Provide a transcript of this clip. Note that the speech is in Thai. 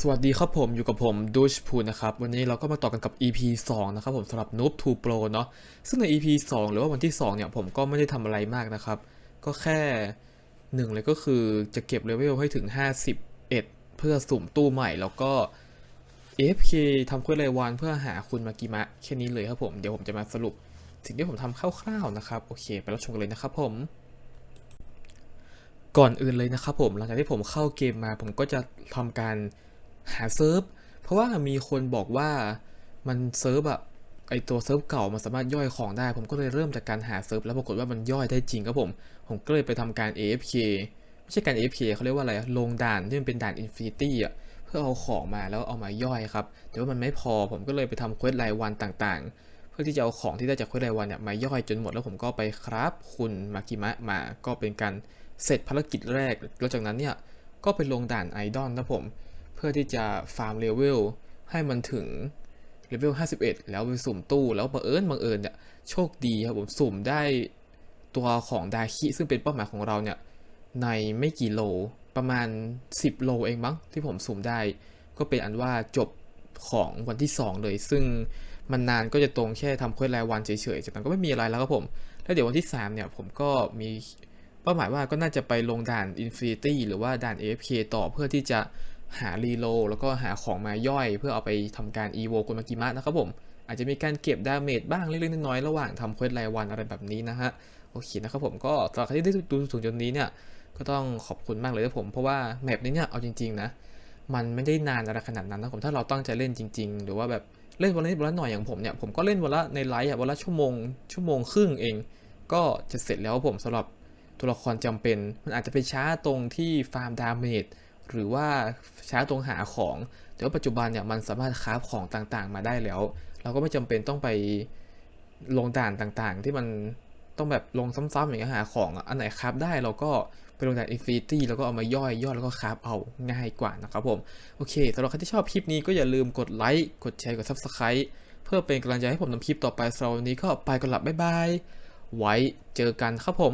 สวัสดีครับผมอยู่กับผมดูชพูนะครับ วันนี้เราก็มาต่อกันกับ EP 2 นะครับผมสำหรับ Noob 2 Pro เนาะซึ่งใน EP 2 หรือว่าวันที่ 2 เนี่ย ผมก็ไม่ได้ทำอะไรมากนะครับ ก็แค่หนึ่งเลยก็คือจะเก็บเลเวลให้ถึง 51 เพื่อสุ่มตู้ใหม่แล้วก็ AFK ทำเควสรายวันเพื่อหาคุณมากิมะ แค่นี้เลยครับผมเดี๋ยวผมจะมาสรุป สิ่งที่ผมทำคร่าวๆนะครับ โอเค ไปรับชมกันเลยนะครับผมก่อนอื่นเลยนะครับผมหลังจากที่ผมเข้าเกมมาผมก็จะทำการ หาเซิร์ฟ เพราะว่ามีคนบอกว่ามันเซิร์ฟอะไอตัวเซิร์ฟเก่ามันสามารถย่อยของได้ ผมก็เลยเริ่มจากการหาเซิร์ฟแล้วปรากฏว่ามันย่อยได้จริงครับผม ผมก็เลยไปทำการ AFK ไม่ใช่การ AFK เขาเรียกว่าอะไรลงด่านที่มันเป็นด่าน Infinity อะเพื่อเอาของมาแล้วเอามาย่อยครับ แต่ว่ามันไม่พอผมก็เลยไปทำเควสรายวันต่างๆ เพื่อที่จะเอาของที่ได้จากเควสรายวันเนี่ยมาย่อยจนหมดแล้วผมก็ไปครับคุณมากิมะมา ก็เป็นการเสร็จภารกิจแรก แล้วจากนั้นเนี่ยก็ไปลงด่านไอดอลนะผม เพื่อที่จะฟาร์มเลเวลให้มันถึงเลเวล51 แล้วไปสุ่มตู้แล้วบังเอิญบังเอิญเนี่ยโชคดีครับผมสุ่มได้ตัวของดาคิซึ่งเป็นเป้าหมายของเราเนี่ยในไม่กี่โลประมาณ 10 โลเองมั้งที่ผมสุ่มได้ ก็เป็นอันว่าจบของวันที่ 2 เลย ซึ่งมันนานก็จะตรงแค่ทำเควสรายวันเฉยๆจากนั้นก็ไม่มีอะไรแล้วครับผม แล้วเดี๋ยววันที่ 3 เนี่ยผมก็มีเป้าหมายว่าก็น่าจะไปลงด่าน Infinity หรือว่าด่าน AFK ต่อเพื่อที่จะ หารีโลแล้วก็หาของมาย่อยเพื่อเอาไปทำการอีโวกุมากิมะนะครับผม อาจจะมีการเก็บดาเมจบ้างเล็กๆน้อยๆระหว่างทำเควสรายวันอะไรแบบนี้นะฮะ โอเคนะครับผมก็สำหรับใครที่ได้ดูถึงจนนี้เนี่ยก็ต้องขอบคุณมากเลยนะผม เพราะว่าแมปนี้เนี่ยเอาจริงๆนะมันไม่ได้นานอะไรขนาดนั้นนะผมถ้าเราตั้งใจเล่นจริง ๆ หรือว่าแบบเล่นวันละนิดวันละหน่อยอย่างผมเนี่ยผมก็เล่นวันละในไลฟ์อะวันละชั่วโมงชั่วโมงครึ่งเอง ก็จะเสร็จแล้วครับผมสำหรับตัวละครจำเป็น มันอาจจะไปช้าตรงที่ฟาร์มดาเมจ หรือว่าช้าตรงหาของ แต่ว่าปัจจุบันเนี่ยมันสามารถคราฟของต่างๆ มาได้แล้ว เราก็ไม่จำเป็นต้องไปลงด่านต่างๆ ที่มันต้องแบบลงซ้ำๆอย่างเงี้ยหาของอันไหนคราฟได้เราก็ไปลงด่านอินฟินิตี้แล้วก็เอามาย่อยย่อยแล้วก็คราฟเอาง่ายกว่านะครับผม โอเคสำหรับใครที่ชอบคลิปนี้ก็อย่าลืมกดไลค์กดแชร์กด Subscribe เพื่อเป็นกำลังใจให้ผมทำคลิปต่อไปสำหรับวันนี้ก็ไปกันหลับบ๊ายบายไว้เจอกันครับผม